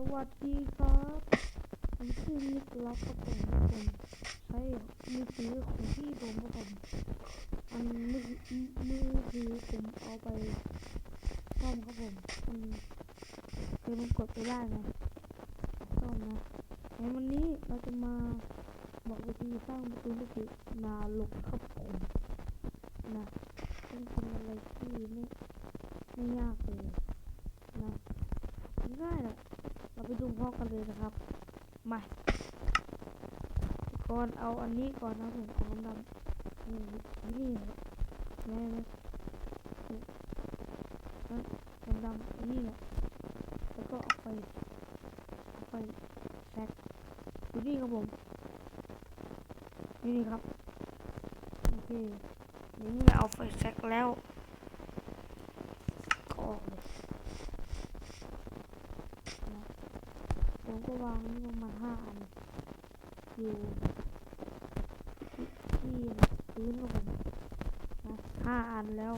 สวัสดีครับผมชื่อนิกลับครับผมผมใช้มือถือของพี่ผมครับผมอันมือมือถือผมเอาไปซ่อมครับผมมันคือมันกดไปได้ไงซ่อมนะในวันนี้เราจะมาบอกวิธีสร้างประตูลูกศินาลกครับผมนะซึ่งเป็นอะไรที่ไม่ไม่ยากเลยนะง่ายแหละ ไปดูพร้อมกันเลยนะครับ มาก่อนเอาอันนี้ก่อนนะผมเอาดำนี่นี่ครับแม่นะนี่ดำๆอันนี้แหละแล้วก็เอาไปเอาไปแซกดูนี่ครับผม นี่นี่ครับโอเคนี่เมื่อเอาไฟแซกแล้วก็ออกเลยนะ ผมก็วางนี่ประมาณห้าอัน อยู่ที่ที่พื้นครับผมนะห้าอันแล้ว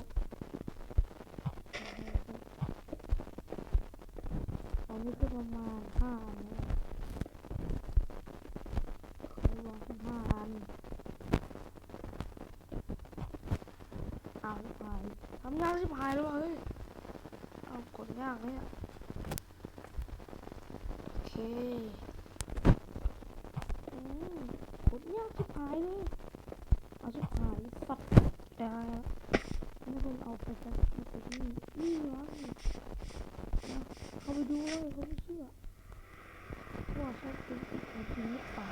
ตอนนี้ก็ประมาณห้าอันแล้วผมวางห้าอันเอาชิบหายทำยากชิบหายแล้วเฮ้ยเอากดยากเลยอะ โคอืมกดยากชิบหายเลย เอาชิบหายสัตว์ได้แล้วนี่คุณเอาไปสักมาติดนี่นี่วะนี่นะเขาไปดูเลยเขาไม่เชื่อว่าใช่เป็นอีกคนจริงหรือเปล่า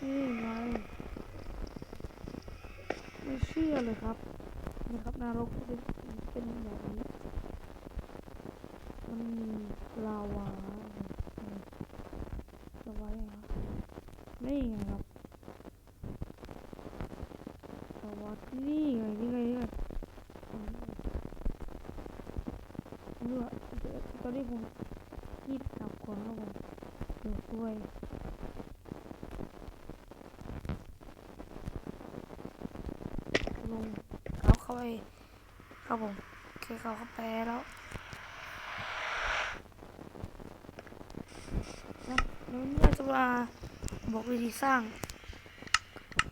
นี่ไงไม่เชื่อเลยครับนะครับนรกเป็นเป็นแบบนี้ มันมีลาวาเนี่ยจะไว้ไงครับนี่ไงครับลาวาที่นี่ไงนี่ไงนี่ไงอืมนี่ว่าเดี๋ยตอนนี้ผมหยิบดับก่อนครับผมเดี๋ยวช่วยลงเขาเข้าไปครับผมโอเคเขาเข้าไปแล้วนะแล้วนี่ เราจะมาบอกวิธีสร้าง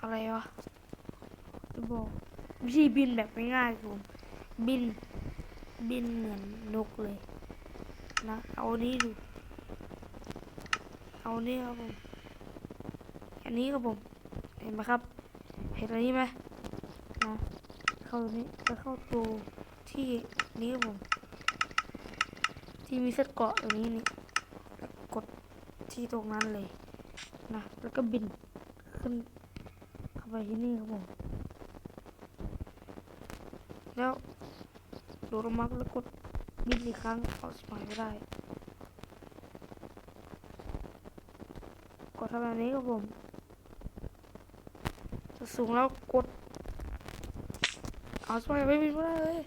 อะไรวะจะบอกวิธีบินแบบง่ายๆครับผมบิน บินเหมือนนกเลย นะ เอานี้ดู เอานี้ครับผมอันนี้ครับผม เห็นไหมครับ เห็นอันนี้ไหมนะเข้าตรงนี้จะเข้าตัวที่นี้ครับผม ที่มีเส้นเกาะตรงนี้นี่ ที่ตรงนั้นเลยนะแล้วก็บินขึ้นเข้าไปที่นี่ครับผมแล้วโดดลงมาแล้วกดบินอีกครั้งเอาสมัยไม่ได้ กดทำแบบนี้ครับผมจะสูงแล้วกดเอาสมัยไม่บินไม่ได้เลย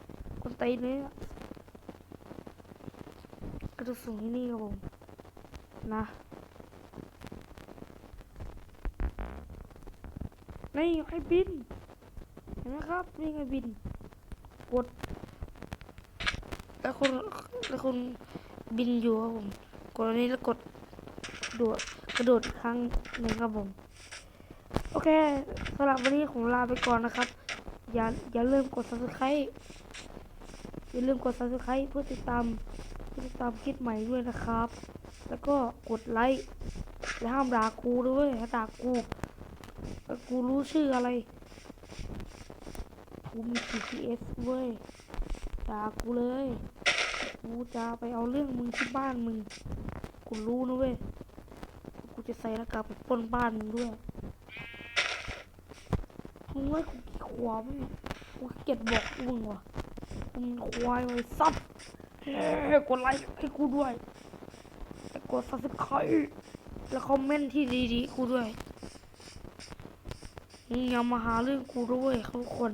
คนตีนเลยอะก็จะสูงที่นี่ครับผม นะ นี่ให้บิน เห็นไหมครับ นี่ไงบิน กด แล้วคุณแล้วคุณบินอยู่ครับผม กดอันนี้แล้วกดโดดกระโดดครั้งหนึ่งครับผม โอเคสำหรับวันนี้ผมลาไปก่อนนะครับ อย่าอย่าลืมกด subscribe อย่าลืมกด subscribe เพื่อติดตามเพื่อติดตามคลิปใหม่ด้วยนะครับ แล้วก็กดไลค์และห้ามด่ากูด้วยถ้าด่ากูกูรู้ชื่ออะไร กูมี GPS เว้ยด่ากูเลย กูจะไปเอาเรื่องมึงที่บ้านมึง กูรู้นะเว้ย กูจะใส่หน้ากากไปปล้นบ้านมึงด้วยมึงไว้กูกี่ขวบเนี่ยกูเกลียดบอกมึงว่ะมันควายไว้ซับเฮ้กดไลค์ให้กูด้วย กดซับสไครต์แล้วคอมเมนต์ที่ดีๆกูด้วยมึงอย่ามาหาเรื่องกูด้วยทุกคน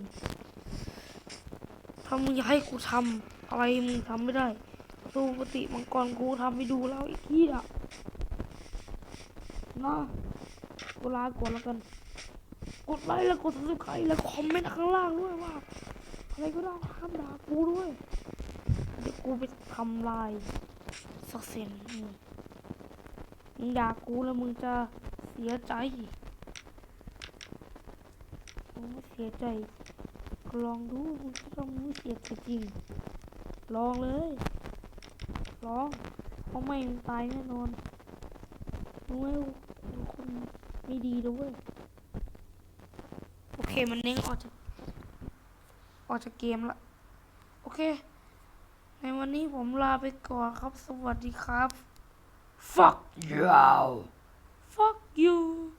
ถ้ามึงอยากให้กูทำอะไรมึงทำไม่ได้สู้ปกติมังกรกูทำไปดูแล้วไอ้ขี้อะนะกูลาก่อนแล้วกัน กดไลค์แล้วกด subscribe แล้วคอมเมนต์ข้างล่างด้วยว่าอะไรก็ได้ห้ามด่ากูด้วย เดี๋ยวกูไปทำลายสักเซนนึ่ มึงด่ากูแล้วมึงจะเสียใจมึงเสียใจลองดูมึงจะต้องไม่เสียใจจริง ลองเลย ลองเพราะไม่มึงตายแน่นอนรู้ไหมว่ากูคนไม่ดีด้วยโอเคมันเน้งออกจากออกจากเกมละ โอเค ในวันนี้ผมลาไปก่อนครับ สวัสดีครับ fuck you. fuck you